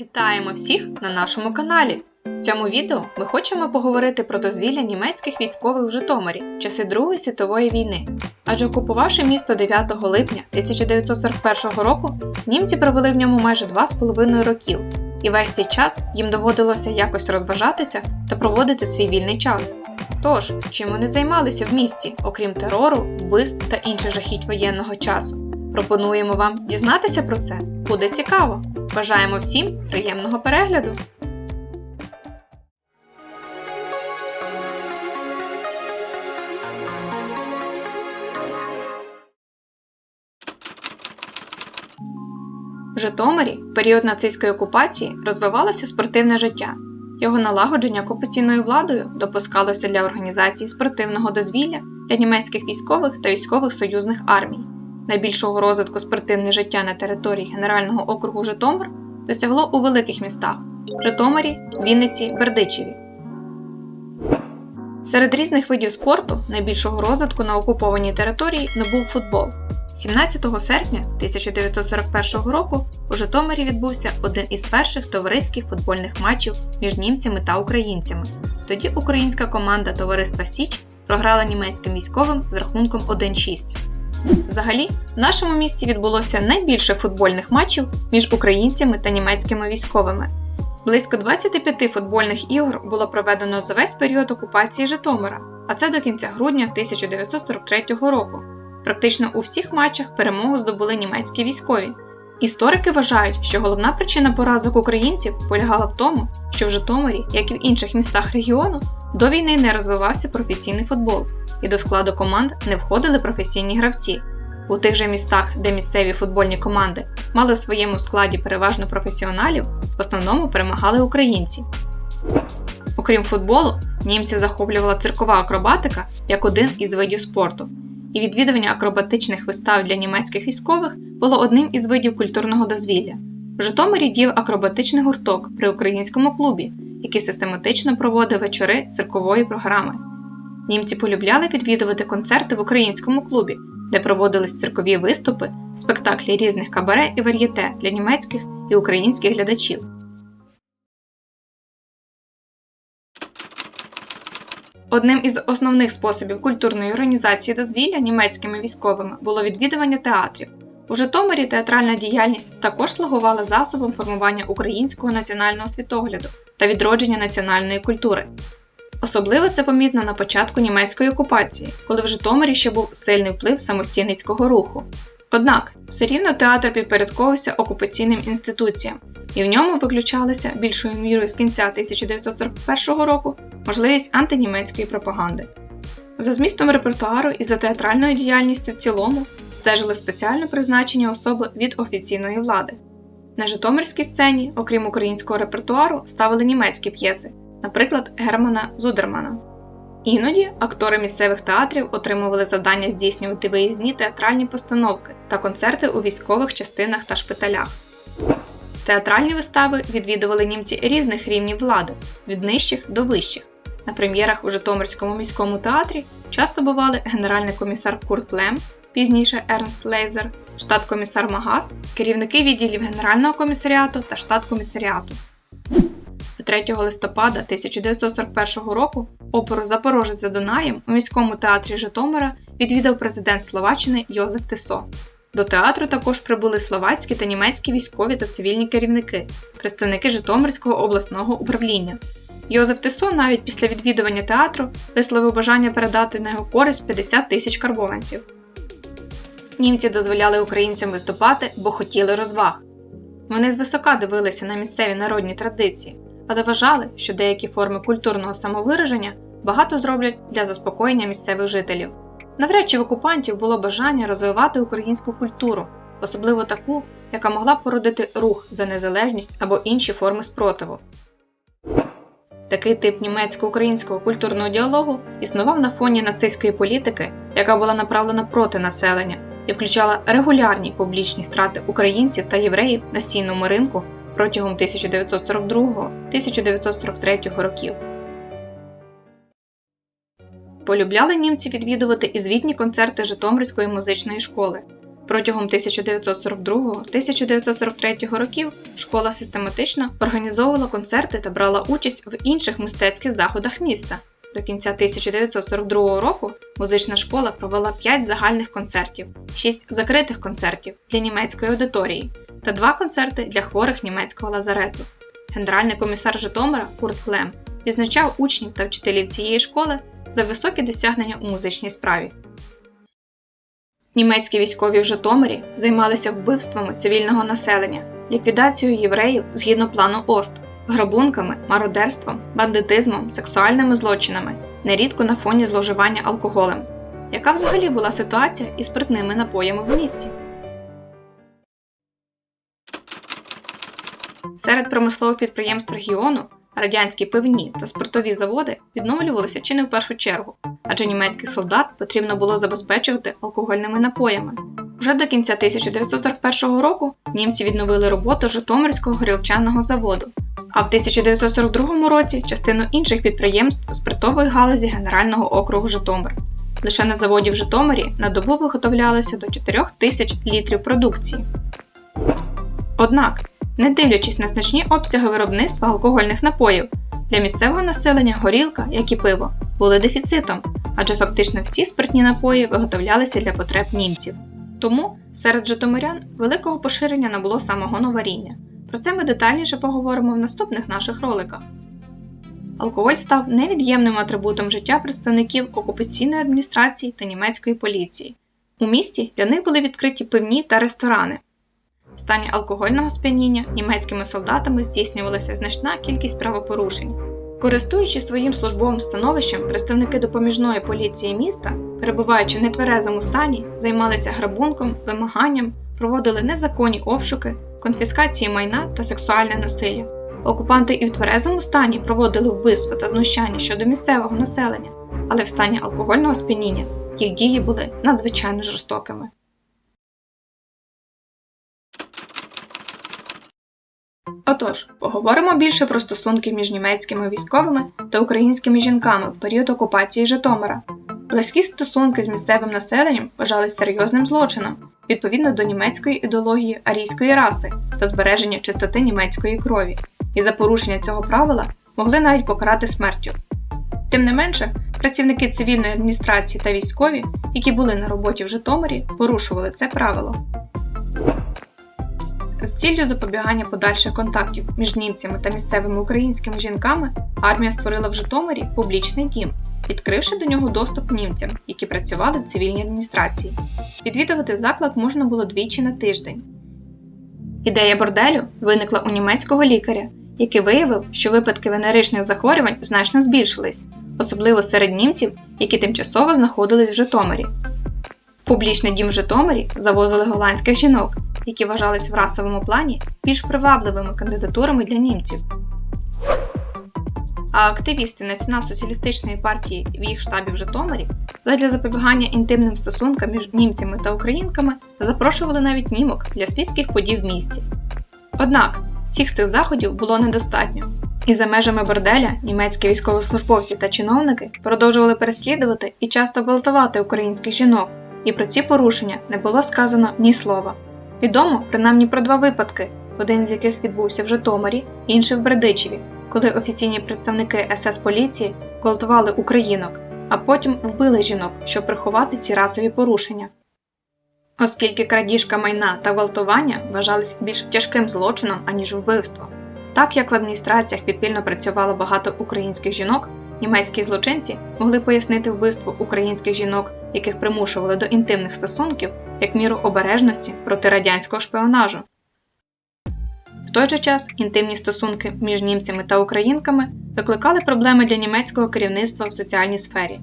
Вітаємо всіх на нашому каналі! В цьому відео ми хочемо поговорити про дозвілля німецьких військових в Житомирі в часи Другої світової війни. Адже окупувавши місто 9 липня 1941 року, німці провели в ньому майже 2,5 років, і весь цей час їм доводилося якось розважатися та проводити свій вільний час. Тож, чим вони займалися в місті, окрім терору, вбивств та інших жахіть воєнного часу? Пропонуємо вам дізнатися про це. Буде цікаво! Бажаємо всім приємного перегляду! В Житомирі в період нацистської окупації розвивалося спортивне життя. Його налагодження окупаційною владою допускалося для організації спортивного дозвілля для німецьких військових та військових союзних армій. Найбільшого розвитку спортивне життя на території Генерального округу Житомир досягло у великих містах Житомирі, Вінниці, Бердичеві. Серед різних видів спорту найбільшого розвитку на окупованій території набув футбол. 17 серпня 1941 року у Житомирі відбувся один із перших товариських футбольних матчів між німцями та українцями. Тоді українська команда Товариства Січ програла німецьким військовим з рахунком 1-6. Взагалі, в нашому місті відбулося найбільше футбольних матчів між українцями та німецькими військовими. Близько 25 футбольних ігор було проведено за весь період окупації Житомира, а це до кінця грудня 1943 року. Практично у всіх матчах перемогу здобули німецькі військові. Історики вважають, що головна причина поразок українців полягала в тому, що в Житомирі, як і в інших містах регіону, до війни не розвивався професійний футбол, і до складу команд не входили професійні гравці. У тих же містах, де місцеві футбольні команди мали в своєму складі переважно професіоналів, в основному перемагали українці. Окрім футболу, німці захоплювала циркова акробатика як один із видів спорту, і відвідування акробатичних вистав для німецьких військових було одним із видів культурного дозвілля. В Житомирі діяв акробатичний гурток при українському клубі, який систематично проводив вечори циркової програми. Німці полюбляли відвідувати концерти в українському клубі, де проводились циркові виступи, спектаклі різних кабаре і вар'єте для німецьких і українських глядачів. Одним із основних способів культурної організації дозвілля німецькими військовими було відвідування театрів. У Житомирі театральна діяльність також слугувала засобом формування українського національного світогляду та відродження національної культури. Особливо це помітно на початку німецької окупації, коли в Житомирі ще був сильний вплив самостійницького руху. Однак все рівно театр підпорядковувався окупаційним інституціям, і в ньому виключалася більшою мірою з кінця 1941 року можливість антинімецької пропаганди. За змістом репертуару і за театральною діяльністю в цілому стежили спеціально призначені особи від офіційної влади. На Житомирській сцені, окрім українського репертуару, ставили німецькі п'єси, наприклад, Германа Зудермана. Іноді актори місцевих театрів отримували завдання здійснювати виїзні театральні постановки та концерти у військових частинах та шпиталях. Театральні вистави відвідували німці різних рівнів влади від нижчих до вищих. На прем'єрах у Житомирському міському театрі часто бували генеральний комісар Курт Лем, пізніше Ернст Лейзер, штат-комісар Магас, керівники відділів Генерального комісаріату та штат-комісаріату. 3 листопада 1941 року оперу Запорожець за Дунаєм у міському театрі Житомира відвідав президент Словаччини Йозеф Тисо. До театру також прибули словацькі та німецькі військові та цивільні керівники, представники Житомирського обласного управління. Йозеф Тисо навіть після відвідування театру висловив бажання передати на його користь 50 тисяч карбованців. Німці дозволяли українцям виступати, бо хотіли розваг. Вони звисока дивилися на місцеві народні традиції, але вважали, що деякі форми культурного самовираження багато зроблять для заспокоєння місцевих жителів. Навряд чи в окупантів було бажання розвивати українську культуру, особливо таку, яка могла породити рух за незалежність або інші форми спротиву. Такий тип німецько-українського культурного діалогу існував на фоні нацистської політики, яка була направлена проти населення і включала регулярні публічні страти українців та євреїв на сінному ринку протягом 1942-1943 років. Полюбляли німці відвідувати і звітні концерти Житомирської музичної школи. Протягом 1942-1943 років школа систематично організовувала концерти та брала участь в інших мистецьких заходах міста. До кінця 1942 року музична школа провела 5 загальних концертів, 6 закритих концертів для німецької аудиторії та 2 концерти для хворих німецького лазарету. Генеральний комісар Житомира Курт Клем відзначав учнів та вчителів цієї школи за високі досягнення у музичній справі. Німецькі військові в Житомирі займалися вбивствами цивільного населення, ліквідацією євреїв згідно плану ОСТ, грабунками, мародерством, бандитизмом, сексуальними злочинами, нерідко на фоні зловживання алкоголем. Яка взагалі була ситуація із спиртними напоями в місті? Серед промислових підприємств регіону радянські пивні та спиртові заводи відновлювалися чи не в першу чергу, адже німецьких солдат потрібно було забезпечувати алкогольними напоями. Уже до кінця 1941 року німці відновили роботу Житомирського горілчаного заводу, а в 1942 році частину інших підприємств спиртової галузі Генерального округу Житомир. Лише на заводі в Житомирі на добу виготовлялося до 4 тисяч літрів продукції. Однак не дивлячись на значні обсяги виробництва алкогольних напоїв, для місцевого населення горілка, як і пиво, були дефіцитом, адже фактично всі спиртні напої виготовлялися для потреб німців. Тому серед житомирян великого поширення набуло самогоноваріння. Про це ми детальніше поговоримо в наступних наших роликах. Алкоголь став невід'ємним атрибутом життя представників окупаційної адміністрації та німецької поліції. У місті для них були відкриті пивні та ресторани. В стані алкогольного сп'яніння німецькими солдатами здійснювалася значна кількість правопорушень. Користуючись своїм службовим становищем, представники допоміжної поліції міста, перебуваючи в нетверезому стані, займалися грабунком, вимаганням, проводили незаконні обшуки, конфіскації майна та сексуальне насилля. Окупанти і в тверезому стані проводили вбивства та знущання щодо місцевого населення, але в стані алкогольного сп'яніння їх дії були надзвичайно жорстокими. Отож, поговоримо більше про стосунки між німецькими військовими та українськими жінками в період окупації Житомира. Близькі стосунки з місцевим населенням вважались серйозним злочином відповідно до німецької ідеології арійської раси та збереження чистоти німецької крові, і за порушення цього правила могли навіть покарати смертю. Тим не менше, працівники цивільної адміністрації та військові, які були на роботі в Житомирі, порушували це правило. З ціллю запобігання подальших контактів між німцями та місцевими українськими жінками армія створила в Житомирі публічний дім, відкривши до нього доступ німцям, які працювали в цивільній адміністрації. Відвідувати заклад можна було двічі на тиждень. Ідея борделю виникла у німецького лікаря, який виявив, що випадки венеричних захворювань значно збільшились, особливо серед німців, які тимчасово знаходились в Житомирі. В публічний дім в Житомирі завозили голландських жінок, які вважались в расовому плані більш привабливими кандидатурами для німців. А активісти Націонал-соціалістичної партії в їх штабі в Житомирі для запобігання інтимним стосункам між німцями та українками запрошували навіть німок для світських подій в місті. Однак всіх цих заходів було недостатньо, і за межами борделя німецькі військовослужбовці та чиновники продовжували переслідувати і часто гвалтувати українських жінок, і про ці порушення не було сказано ні слова. Відомо принаймні про два випадки, один з яких відбувся в Житомирі, інший в Бердичеві, коли офіційні представники СС поліції гвалтували українок, а потім вбили жінок, щоб приховати ці расові порушення. Оскільки крадіжка майна та гвалтування вважались більш тяжким злочином, аніж вбивство. Так як в адміністраціях підпільно працювало багато українських жінок, німецькі злочинці могли пояснити вбивство українських жінок, яких примушували до інтимних стосунків, як міру обережності проти радянського шпіонажу. В той же час інтимні стосунки між німцями та українками викликали проблеми для німецького керівництва в соціальній сфері,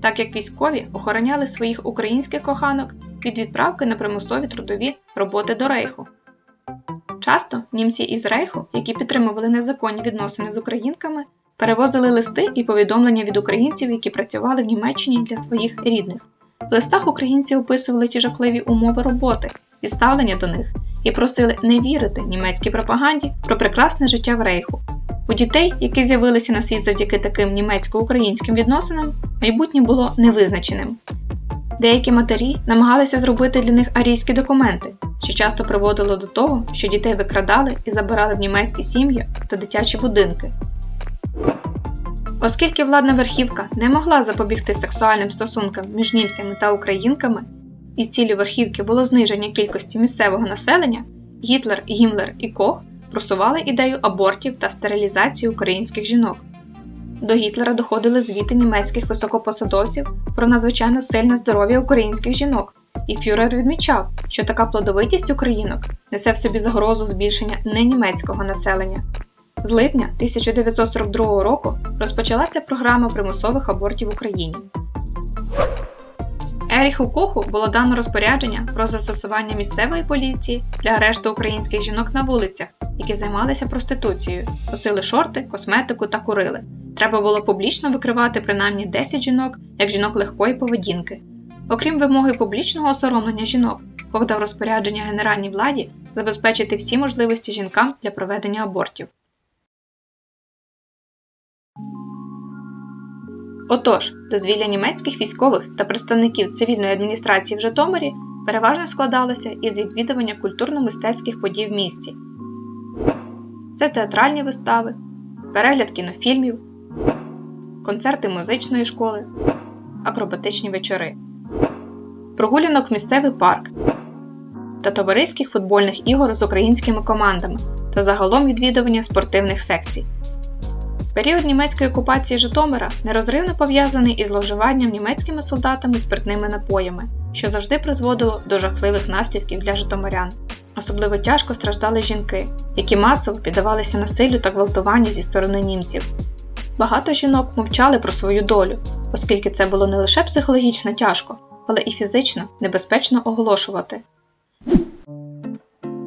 так як військові охороняли своїх українських коханок від відправки на примусові трудові роботи до рейху. Часто німці із рейху, які підтримували незаконні відносини з українками, перевозили листи і повідомлення від українців, які працювали в Німеччині для своїх рідних. В листах українці описували ті жахливі умови роботи і ставлення до них і просили не вірити німецькій пропаганді про прекрасне життя в рейху. У дітей, які з'явилися на світ завдяки таким німецько-українським відносинам, майбутнє було невизначеним. Деякі матері намагалися зробити для них арійські документи, що часто приводило до того, що дітей викрадали і забирали в німецькі сім'ї та дитячі будинки. Оскільки владна верхівка не могла запобігти сексуальним стосункам між німцями та українками, і ціллю верхівки було зниження кількості місцевого населення, Гітлер, Гімлер і Кох просували ідею абортів та стерилізації українських жінок. До Гітлера доходили звіти німецьких високопосадовців про надзвичайно сильне здоров'я українських жінок, і Фюрер відмічав, що така плодовитість українок несе в собі загрозу збільшення ненімецького населення. З липня 1942 року розпочалася програма примусових абортів в Україні. Еріху Коху було дано розпорядження про застосування місцевої поліції для арешту українських жінок на вулицях, які займалися проституцією, носили шорти, косметику та курили. Треба було публічно викривати принаймні 10 жінок як жінок легкої поведінки. Окрім вимоги публічного осоромлення жінок, Кох дав розпорядження генеральній владі забезпечити всі можливості жінкам для проведення абортів. Отож, дозвілля німецьких військових та представників цивільної адміністрації в Житомирі переважно складалося із відвідування культурно-мистецьких подій в місті. Це театральні вистави, перегляд кінофільмів, концерти музичної школи, акробатичні вечори, прогулянок в місцевий парк та товариських футбольних ігор з українськими командами та загалом відвідування спортивних секцій. Період німецької окупації Житомира нерозривно пов'язаний із зловживанням німецькими солдатами спиртними напоями, що завжди призводило до жахливих наслідків для житомирян. Особливо тяжко страждали жінки, які масово піддавалися насиллю та гвалтуванню зі сторони німців. Багато жінок мовчали про свою долю, оскільки це було не лише психологічно тяжко, але і фізично небезпечно оголошувати.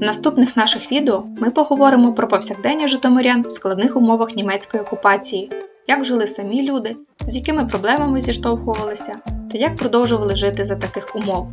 В наступних наших відео ми поговоримо про повсякдення житомирян в складних умовах німецької окупації, як жили самі люди, з якими проблемами зіштовхувалися та як продовжували жити за таких умов.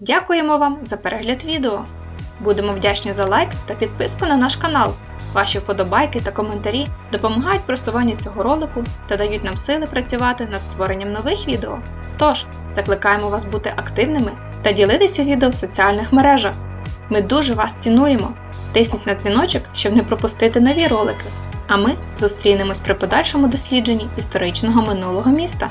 Дякуємо вам за перегляд відео! Будемо вдячні за лайк та підписку на наш канал. Ваші вподобайки та коментарі допомагають просуванню цього ролику та дають нам сили працювати над створенням нових відео. Тож, закликаємо вас бути активними та ділитися відео в соціальних мережах. Ми дуже вас цінуємо. Тисніть на дзвіночок, щоб не пропустити нові ролики. А ми зустрінемось при подальшому дослідженні історичного минулого міста.